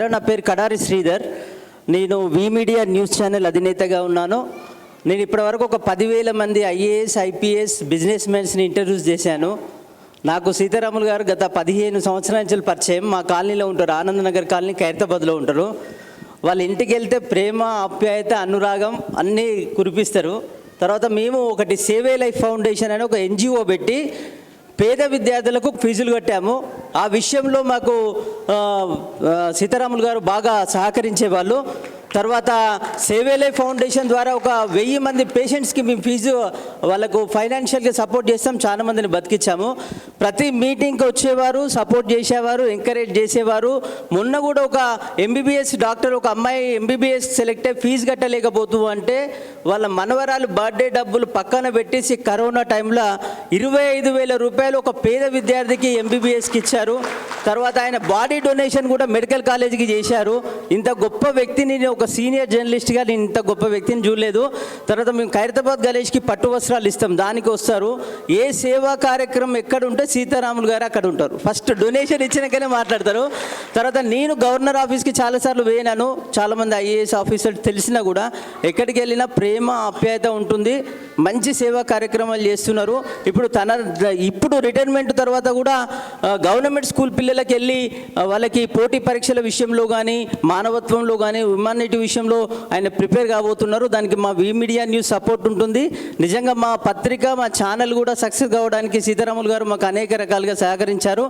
నా పేరు కడారి శ్రీధర్. నేను వి మీడియా న్యూస్ ఛానల్ అధినేతగా ఉన్నాను. నేను ఇప్పటివరకు ఒక పదివేల మంది ఐఏఎస్ ఐపీఎస్ బిజినెస్ మెన్స్ని ఇంటర్వ్యూస్ చేశాను. నాకు సీతారాములు గారు గత పదిహేను సంవత్సరాల నుంచి పరిచయం. మా కాలనీలో ఉంటారు. ఆనందనగర్ కాలనీ ఖైరతాబాద్లో ఉంటారు. వాళ్ళ ఇంటికి వెళ్తే ప్రేమ ఆప్యాయత అనురాగం అన్నీ కురిపిస్తారు. తర్వాత మేము ఒకటి సేవే లైఫ్ ఫౌండేషన్ అని ఒక ఎన్జిఓ పెట్టి పేద విద్యార్థులకు ఫీజులు కట్టాము. ఆ విషయంలో మాకు సీతారాములు గారు బాగా సహకరించేవాళ్ళు. తర్వాత సేవేలే ఫౌండేషన్ ద్వారా ఒక వెయ్యి మంది పేషెంట్స్కి మేము ఫీజు వాళ్ళకు ఫైనాన్షియల్గా సపోర్ట్ చేస్తాం చాలా మందిని బతికించాము ప్రతి మీటింగ్కి వచ్చేవారు సపోర్ట్ చేసేవారు ఎంకరేజ్ చేసేవారు. మొన్న కూడా ఒక ఎంబీబీఎస్ డాక్టర్ ఒక అమ్మాయి ఎంబీబీఎస్ సెలెక్ట్ అయ్యి ఫీజు కట్టలేకపోతూ అంటే వాళ్ళ మనవరాలు బర్త్డే డబ్బులు పక్కన పెట్టేసి కరోనా టైంలో ఇరవై ఐదు వేల రూపాయలు ఒక పేద విద్యార్థికి ఎంబీబీఎస్కి ఇచ్చారు. తర్వాత ఆయన బాడీ డొనేషన్ కూడా మెడికల్ కాలేజీకి చేశారు. ఇంత గొప్ప వ్యక్తిని నేను ఒక సీనియర్ జర్నలిస్ట్గా నేను ఇంత గొప్ప వ్యక్తిని చూడలేదు. తర్వాత మేము ఖైరతాబాద్ గణేష్కి పట్టు వస్త్రాలు ఇస్తాం దానికి వస్తారు. ఏ సేవా కార్యక్రమం ఎక్కడ ఉంటే సీతారాములు గారు అక్కడ ఉంటారు. ఫస్ట్ డొనేషన్ ఇచ్చినాకనే మాట్లాడతారు. తర్వాత నేను గవర్నర్ ఆఫీస్కి చాలాసార్లు పోయినాను. చాలామంది ఐఏఎస్ ఆఫీసర్ తెలిసినా కూడా ఎక్కడికి వెళ్ళినా ప్రేమ ఆప్యాయత ఉంటుంది. మంచి సేవా కార్యక్రమాలు చేస్తున్నారు. ఇప్పుడు తన ఇప్పుడు రిటైర్మెంట్ తర్వాత కూడా గవర్నమెంట్ స్కూల్ పిల్లలు పిల్లలకి వెళ్ళి వాళ్ళకి పోటీ పరీక్షల విషయంలో కానీ మానవత్వంలో కానీ హ్యుమానిటీ విషయంలో ఆయన ప్రిపేర్ కాబోతున్నారు. దానికి మా వి మీడియా న్యూస్ సపోర్ట్ ఉంటుంది. నిజంగా మా పత్రిక మా ఛానల్ కూడా సక్సెస్ కావడానికి సీతారాములు గారు మాకు అనేక రకాలుగా సహకరించారు.